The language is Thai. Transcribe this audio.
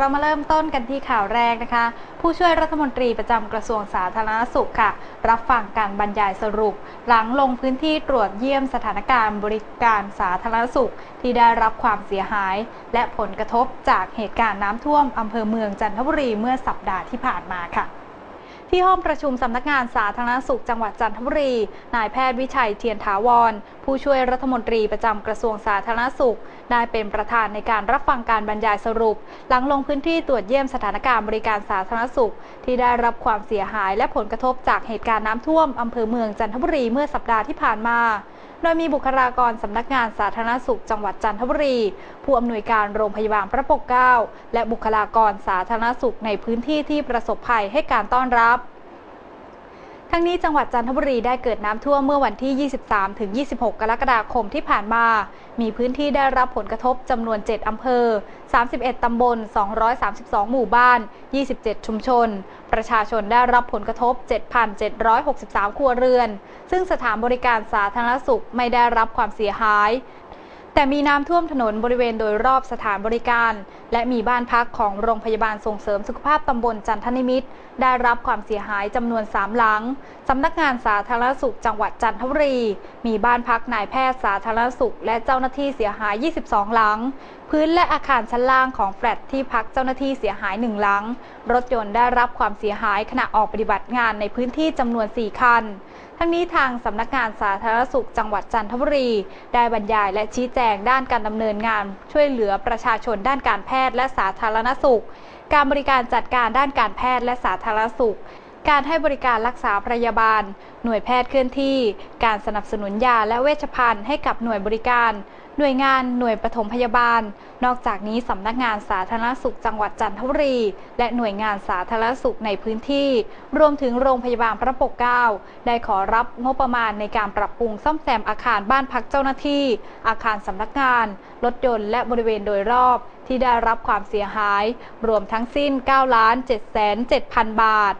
เรามาเริ่มต้นกันที่ข่าวแรกนะคะ ผู้ช่วยรัฐมนตรีประจำกระทรวงสาธารณสุขค่ะ รับฟังการบรรยายสรุป หลังลงพื้นที่ตรวจเยี่ยมสถานการณ์บริการสาธารณสุข ที่ได้รับความเสียหาย และผลกระทบจากเหตุการณ์น้ำท่วมอำเภอเมืองจันทบุรีเมื่อสัปดาห์ที่ผ่านมาค่ะ ที่ห้องประชุมสำนักงานสาธารณสุขจังหวัดจันทบุรี นายแพทย์วิชัยเทียนถาวร ผู้ช่วยรัฐมนตรีประจำกระทรวงสาธารณสุข ได้เป็นประธานในการรับฟังการบรรยายสรุป หลังลงพื้นที่ตรวจเยี่ยมสถานการณ์บริการสาธารณสุข ที่ได้รับความเสียหายและผลกระทบจากเหตุการณ์น้ำท่วมอำเภอเมืองจันทบุรีเมื่อสัปดาห์ที่ผ่านมา โดยมีบุคลากรสำนักงานสาธารณสุขจังหวัดจันทบุรี ผู้อำนวยการโรงพยาบาลพระปกเกล้า และบุคลากรสาธารณสุขในพื้นที่ที่ประสบภัยให้การต้อนรับทั้งนี้จังหวัดจันทบุรีได้เกิดน้ำท่วมเมื่อวันที่ 23-26 กรกฎาคมที่ผ่านมา มีพื้นที่ได้รับผลกระทบจำนวน 7 อำเภอ 31 ตำบล 232 หมู่บ้าน 27 ชุมชน ประชาชนได้รับผลกระทบ 7,763 ครัวเรือน ซึ่งสถานบริการสาธารณสุขไม่ได้รับความเสียหาย แต่มีน้ำท่วมถนนบริเวณโดยรอบสถานบริการ และมีบ้านพักของโรงพยาบาลส่งเสริมสุขภาพตำบลจันทนิมิตร ได้รับความเสียหายจำนวน 3 หลัง สำนักงานสาธารณสุขจังหวัดจันทบุรี มีบ้านพักนายแพทย์สาธารณสุข และเจ้าหน้าที่เสียหาย 22 หลัง พื้นและอาคารชั้นล่างของแฟลตที่พักเจ้าหน้าที่เสียหาย 1 หลัง รถยนต์ได้รับความเสียหายขณะออกปฏิบัติงานในพื้นที่จำนวน 4 คัน ทั้งนี้ทางสำนักงานสาธารณสุขจังหวัดจันทบุรี ได้บรรยายและชี้แจงด้านการดำเนินงาน ช่วยเหลือประชาชนด้านการแพทย์และสาธารณสุข การบริการจัดการด้านการแพทย์และสาธารณสุข การให้บริการรักษาพยาบาล หน่วยแพทย์เคลื่อนที่ การสนับสนุนยาและเวชภัณฑ์ให้กับหน่วยบริการ หน่วยงานหน่วยปฐมพยาบาล นอกจากนี้สำนักงานสาธารณสุขจังหวัดจันทบุรี และหน่วยงานสาธารณสุขในพื้นที่ รวมถึงโรงพยาบาลพระปกเกล้าได้ขอรับงบประมาณในการปรับปรุงซ่อมแซมอาคารบ้านพักเจ้าหน้าที่ อาคารสำนักงาน รถยนต์และบริเวณโดยรอบที่ได้รับความเสียหาย รวมทั้งสิ้น9 7 7 0 0 0 0 บาท